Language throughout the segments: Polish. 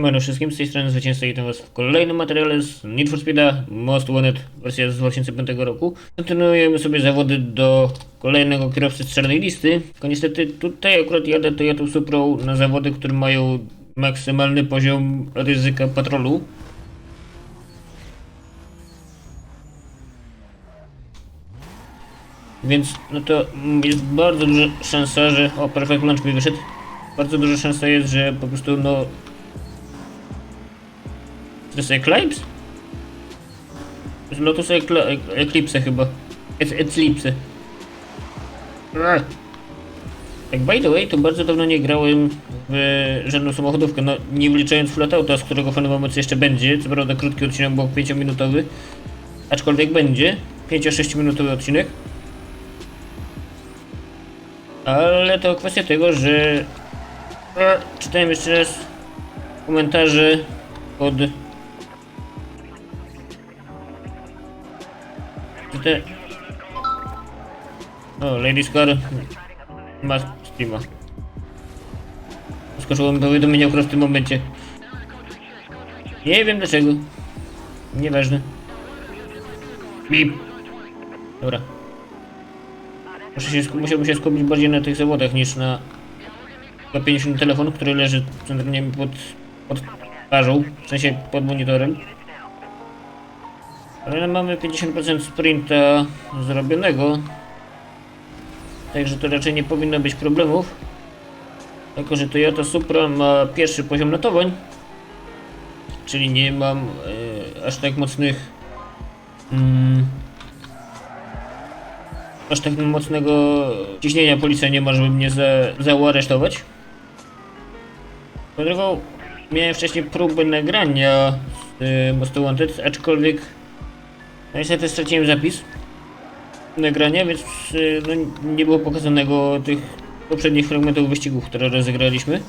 Siemano wszystkim, z tej strony Zwycięzca i witam was w kolejnym materiale z Need for Speeda Most Wanted, wersja z 2005 roku. Kontynuujemy sobie zawody do kolejnego kierowcy z czarnej listy, tylko niestety tutaj akurat jadę Toyota Suprą na zawody, które mają maksymalny poziom ryzyka patrolu. Więc no to jest bardzo duża szansa, że... O, Perfect Launch mi wyszedł. Bardzo duża szansa jest, że po prostu no... Jest Eclipse? To Lotus Eclipse chyba. Ec- Eclipse. Ech. Tak by the way, to bardzo dawno nie grałem w żadną samochodówkę, no nie wliczając Flatouta, z którego w pewnym jeszcze będzie, co prawda krótki odcinek, bo 5-minutowy, aczkolwiek będzie, 5-6 minutowy odcinek. Ale to kwestia tego, że e, czytałem jeszcze raz komentarze pod Czyta... O, Lady Scar ma Steama. Skoczyło mi powiadomienie akurat w tym momencie. Nie wiem dlaczego. Nieważne. Bip. Dobra. Muszę się, musiałbym się skupić bardziej na tych zawodach niż na łapieniu telefonu, który leży centralnie pod, pod twarzą, w sensie pod monitorem. Ale mamy 50% sprinta zrobionego. Także to raczej nie powinno być problemów. Jako, że Toyota Supra ma pierwszy poziom notowań. Czyli nie mam e, aż tak mocnych. Mm, aż tak mocnego ciśnienia policja nie ma, żeby mnie za, zaaresztować. Po drugą, miałem wcześniej próbę nagrania z y, Most Wanted, aczkolwiek no niestety straciłem zapis nagrania, więc y, no, nie było pokazanego tych poprzednich fragmentów wyścigów, które rozegraliśmy.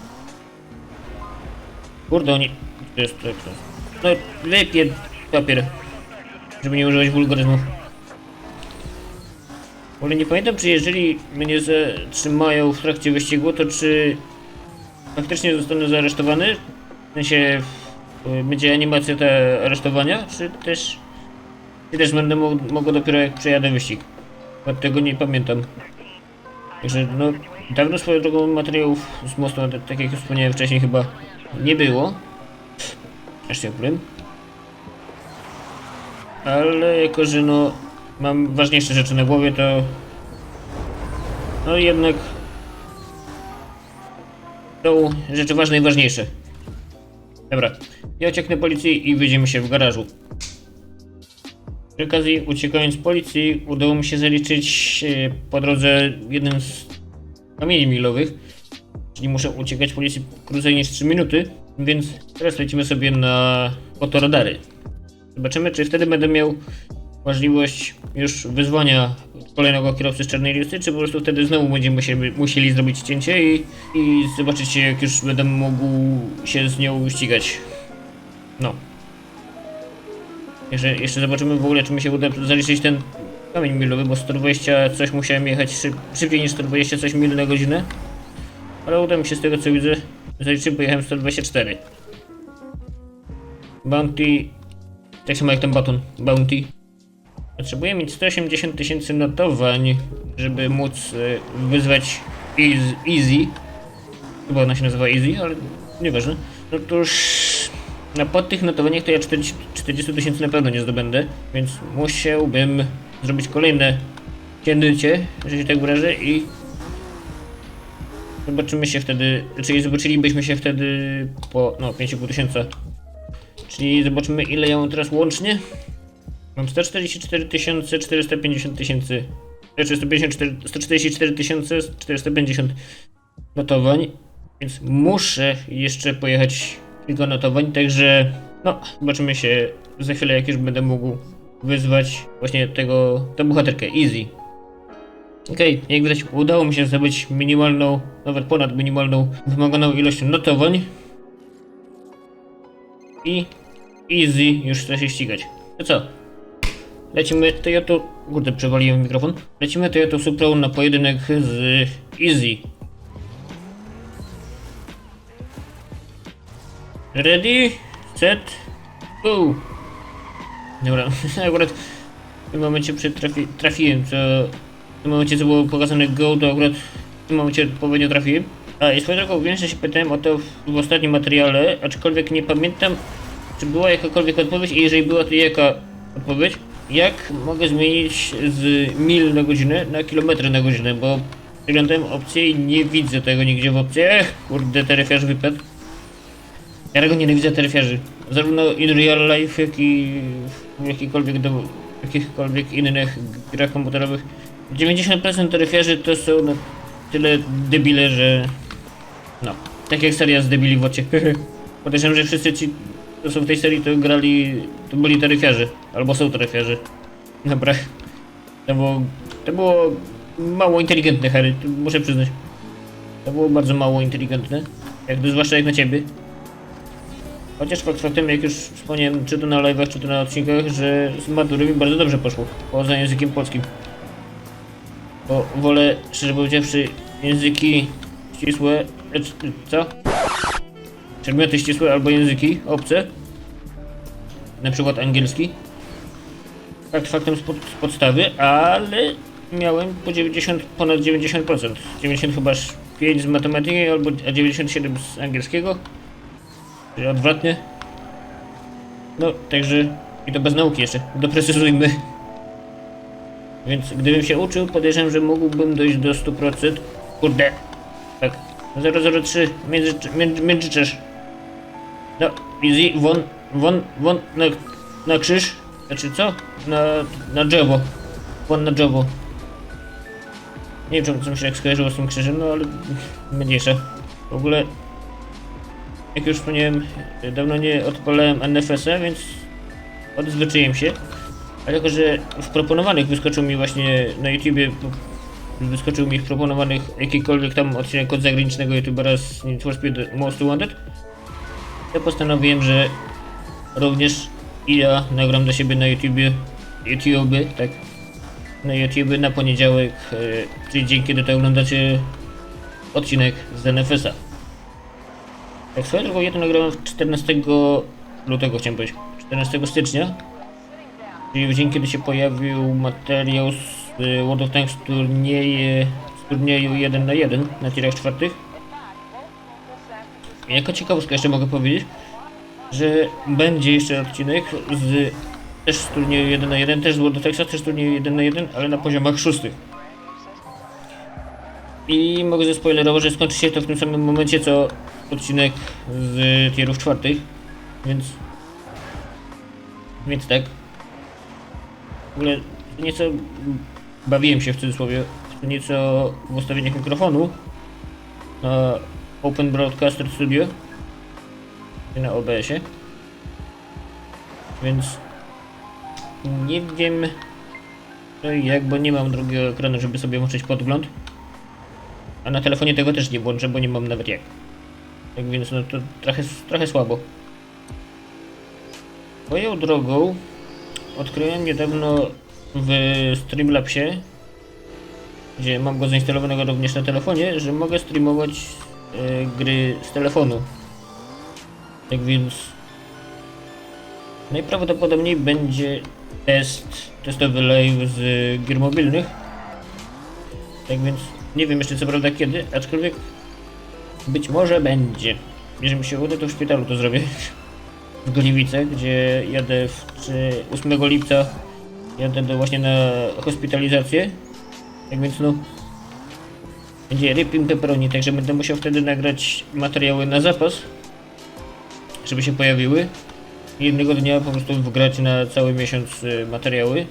Kurde, oni... To jest... To jest no, wypię papier, żeby nie używać wulgaryzmów. Ale nie pamiętam, czy jeżeli mnie zatrzymają w trakcie wyścigu, to czy faktycznie zostanę zaaresztowany? W sensie będzie animacja te aresztowania, czy też czy też będę mógł, mogło dopiero jak przejadę wyścig? Bo tego nie pamiętam. Także no, dawno swoją drogą materiałów z mostu, tak- tak jak już wspomniałem wcześniej, chyba nie było. Aż się powiem. Ale jako, że no mam ważniejsze rzeczy na głowie, to no jednak są rzeczy ważne i ważniejsze. Dobra, ja ucieknę policji i wyjdziemy się w garażu. Przy okazji, uciekając z policji, udało mi się zaliczyć e, po drodze jeden z kamieni milowych. Czyli muszę uciekać policji krócej niż 3 minuty, więc teraz lecimy sobie na fotoradary. Zobaczymy, czy wtedy będę miał możliwość już wyzwania kolejnego kierowcy z czarnej listy, czy po prostu wtedy znowu będziemy musieli, musieli zrobić cięcie i, i zobaczyć jak już będę mógł się z nią ścigać. No. Jeszcze, jeszcze zobaczymy w ogóle, czy mi się uda zaliczyć ten kamień milowy, bo 120 coś musiałem jechać szyb, szybciej niż 120 coś mil na godzinę. Ale uda mi się z tego co widzę zaliczyć, bo jechałem 124. Bounty, tak samo jak ten baton, Bounty. Potrzebuję mieć 180 tysięcy notowań, żeby móc e, wyzwać Easy. Chyba ona się nazywa Easy, ale nieważne. No to już na pod tych notowaniach to ja 40 40 tysięcy na pewno nie zdobędę, więc musiałbym zrobić kolejne cięcie, że się tak wyrażę i zobaczymy się wtedy, czyli zobaczylibyśmy się wtedy po, no 5,5 tysiąca. Czyli zobaczymy ile ja mam teraz łącznie. Mam 144 tysiące, 450 tysięcy, znaczy 154, 144 tysiące, 450 notowań, więc muszę jeszcze pojechać kilka notowań, także no, zobaczymy się za chwilę, jak już będę mógł wyzwać właśnie tego, tę bohaterkę, Easy. Okej, jak widać udało mi się zdobyć minimalną, nawet ponad minimalną wymaganą ilość notowań. I Easy już chce się ścigać. To co? Lecimy Toyota... Kurde, przewaliłem mikrofon. Lecimy Toyota Supra na pojedynek z Easy. Ready, set, go. Dobra, akurat w tym momencie przytrafi, trafiłem, co w tym momencie co było pokazane go, to akurat w tym momencie odpowiednio trafiłem. A i swoją drogą wiem, że się pytałem o to w, w ostatnim materiale, aczkolwiek nie pamiętam, czy była jakakolwiek odpowiedź i jeżeli była, to jaka odpowiedź? Jak mogę zmienić z mil na godzinę na kilometry na godzinę, bo przeglądałem opcję i nie widzę tego nigdzie w opcjach. Kurde, teryfiarz wypadł. Ja tego nienawidzę teryfiarzy. Zarówno in real life, jak i w jakikolwiek do, jakichkolwiek innych grach komputerowych. 90% teryfiarzy to są na tyle debile, że... No, tak jak seria z debili w ocie. Podejrzewam, że wszyscy ci, co są w tej serii, to grali, to byli taryfiarze, albo są taryfiarze. Dobra. To było, to było mało inteligentne, Harry, muszę przyznać. To było bardzo mało inteligentne, jak, zwłaszcza jak na ciebie. Chociaż fakt faktem, jak już wspomniałem, czy to na live'ach, czy to na odcinkach, że z matury mi bardzo dobrze poszło, poza językiem polskim. Bo wolę, szczerze powiedziawszy, języki ścisłe, co? Przedmioty ścisłe albo języki obce, na przykład angielski. Fakt faktem z, pod, z podstawy, ale miałem po 90, ponad 90%. 90 chyba 5 z matematyki, albo a 97 z angielskiego. Czyli odwrotnie. No, także i to bez nauki jeszcze, doprecyzujmy. Więc gdybym się uczył, podejrzewam, że mógłbym dojść do 100%. Kurde. Tak. 003, między, między, międzyczesz. No, easy, won, won, won, na, na krzyż. Znaczy co? Na, na drzewo. Won na drzewo. Nie wiem, czemu się tak skojarzyło z tym krzyżem, no ale mniejsze. W ogóle, jak już wspomniałem, dawno nie odpalałem NFS-a, więc odzwyczaiłem się. Ale jako, że w proponowanych wyskoczył mi właśnie na YouTubie, wyskoczył mi w proponowanych jakikolwiek tam odcinek od zagranicznego YouTubera z Need for Speed Most Wanted, to postanowiłem, że również i ja nagram do siebie na YouTubie, YouTube, tak, na YouTube na poniedziałek, e, czyli dzień kiedy to oglądacie odcinek z NFS-a. Tak swoją drogą ja to nagrałem w 14 lutego chciałem powiedzieć, 14 stycznia, Czyli w dzień, kiedy się pojawił materiał z y, World of Tanks turnieje, z turnieju 1 na 1 na tirach czwartych. I jako ciekawostka jeszcze mogę powiedzieć, że będzie jeszcze odcinek z też z turnieju 1 na 1, też z World of Tanksa, też z turnieju 1 na 1, ale na poziomach szóstych. I mogę zaspoilerować, że skończy się to w tym samym momencie co odcinek z tierów czwartych, więc więc tak. W ogóle nieco bawiłem się w cudzysłowie, nieco w ustawieniach mikrofonu na Open Broadcaster Studio i na OBS-ie. Więc nie wiem no jak, bo nie mam drugiego ekranu, żeby sobie włączyć podgląd. A na telefonie tego też nie włączę, bo nie mam nawet jak. Tak więc no to trochę, trochę słabo. Swoją drogą odkryłem niedawno w Streamlabsie, gdzie mam go zainstalowanego również na telefonie, że mogę streamować e, gry z telefonu. Tak więc najprawdopodobniej będzie test, testowy live z gier mobilnych. Tak więc nie wiem jeszcze co prawda kiedy, aczkolwiek być może będzie. Jeżeli mi się uda, to w szpitalu to zrobię w Gliwicach, gdzie jadę w, czy 8 lipca jadę do właśnie na hospitalizację. Tak więc no będzie rypim pepperoni, także będę musiał wtedy nagrać materiały na zapas, żeby się pojawiły. Jednego dnia po prostu wgrać na cały miesiąc y, materiały.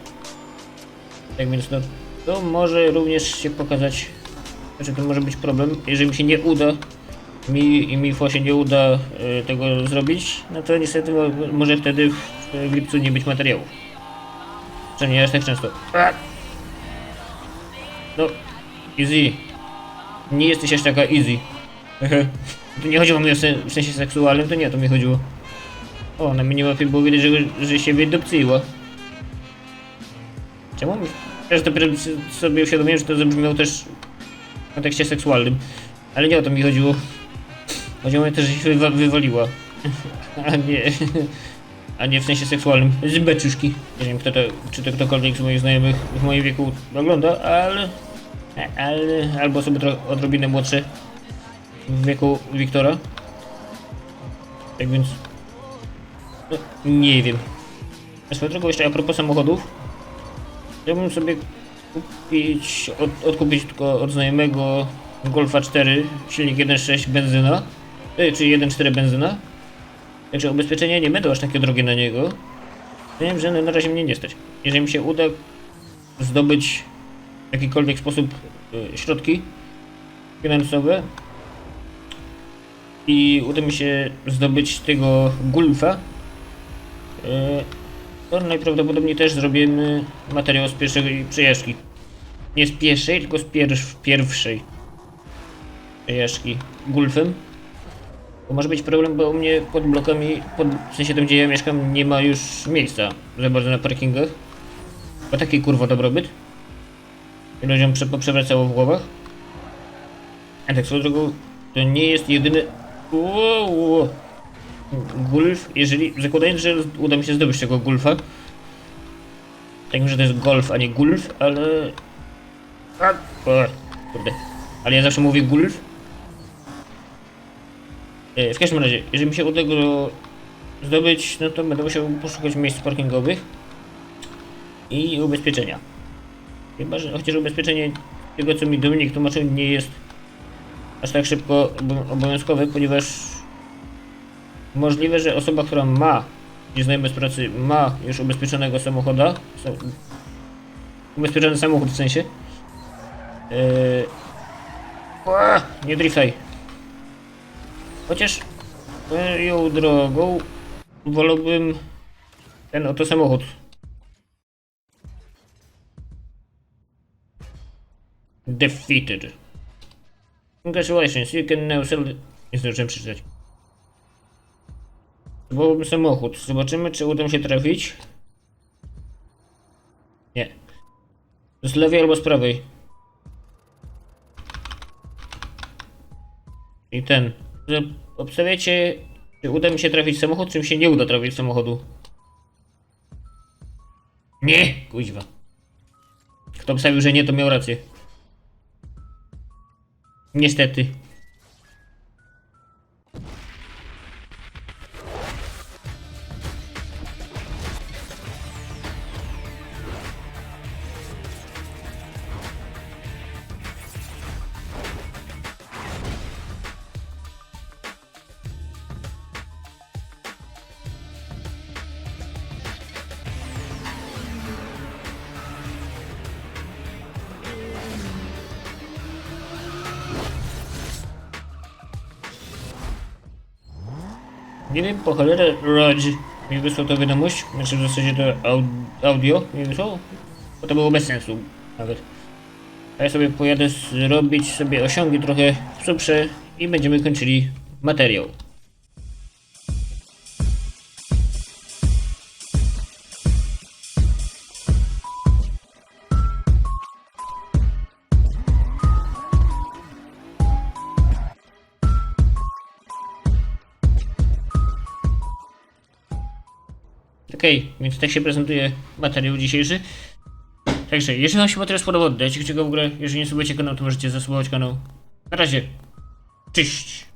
Tak więc no to może również się pokazać, znaczy to może być problem, jeżeli mi się nie uda mi i Mifo się nie uda y, tego zrobić, no to niestety mo- może wtedy w, lipcu nie być materiałów. Że nie aż tak często. No, easy. Nie jesteś aż taka easy. to nie chodziło mi o sen, w sensie seksualnym, to nie o to mi chodziło. O, na minimapie było widać, że, że się wydupcyła. Czemu. Teraz dopiero sobie uświadomiłem, że to zabrzmiało też w kontekście seksualnym. Ale nie o to mi chodziło. Chodziło mi też, się wywa- wywaliła. A nie. A nie w sensie seksualnym. Z beczuszki. Nie wiem, kto to, czy to ktokolwiek z moich znajomych w moim wieku ogląda, ale. ale albo trochę odrobinę młodsze w wieku Wiktora. Tak więc. No, nie wiem. A swoją drogą jeszcze a propos samochodów. Chciałbym sobie kupić, od, odkupić tylko od znajomego Golfa 4, silnik 1.6 benzyna, y, czy 1.4 benzyna. Także ubezpieczenia nie będą aż takie drogie na niego. Wiem, że na razie mnie nie stać. Jeżeli mi się uda zdobyć w jakikolwiek sposób y, środki finansowe i uda mi się zdobyć tego Gulfa, y, to najprawdopodobniej też zrobimy materiał z pierwszej przejażdżki. Nie z pierwszej, tylko z pierw, pierwszej przejażdżki Gulfem. Bo może być problem, bo u mnie pod blokami, pod, w sensie tam gdzie ja mieszkam, nie ma już miejsca za bardzo na parkingach. Bo taki kurwa dobrobyt. I ludziom prze, przewracało w głowach. A tak swoją drogą, to nie jest jedyny... Wow. Gulf, jeżeli, zakładając, że uda mi się zdobyć tego Gulfa. Tak że to jest Golf, a nie Gulf, ale... A, o, kurde. Ale ja zawsze mówię Gulf. E, W każdym razie, jeżeli mi się uda go zdobyć, no to będę musiał poszukać miejsc parkingowych i ubezpieczenia. Chyba, że chociaż ubezpieczenie tego, co mi Dominik tłumaczył, nie jest aż tak szybko obo- obowiązkowe, ponieważ możliwe, że osoba, która ma, nie znajomy z pracy, ma już ubezpieczonego samochoda, sa- ubezpieczony samochód w sensie, yy, nie driftaj. Chociaż swoją drogą wolałbym ten oto samochód. Defeated. Congratulations, you can now sell... Nie zdążyłem przeczytać. Byłbym samochód. Zobaczymy, czy uda mi się trafić. Nie. Z lewej albo z prawej. I ten. Że Obstawiacie, czy uda mi się trafić samochód, czy mi się nie uda trafić samochodu. Nie! Kuźwa. Kto obstawił, że nie, to miał rację. Niestety. Wiem, po cholerę Raj mi wysłał to wiadomość, znaczy w zasadzie to au audio mi wysłał, bo to było bez sensu nawet. A ja sobie pojadę zrobić sobie osiągi trochę w suprze i będziemy kończyli materiał. Ok, więc tak się prezentuje materiał dzisiejszy. Także, jeżeli Wam się materiał spodobał, dajcie kciuka w górę. Jeżeli nie subujecie kanału, to możecie zasubować kanał. Na razie. Cześć!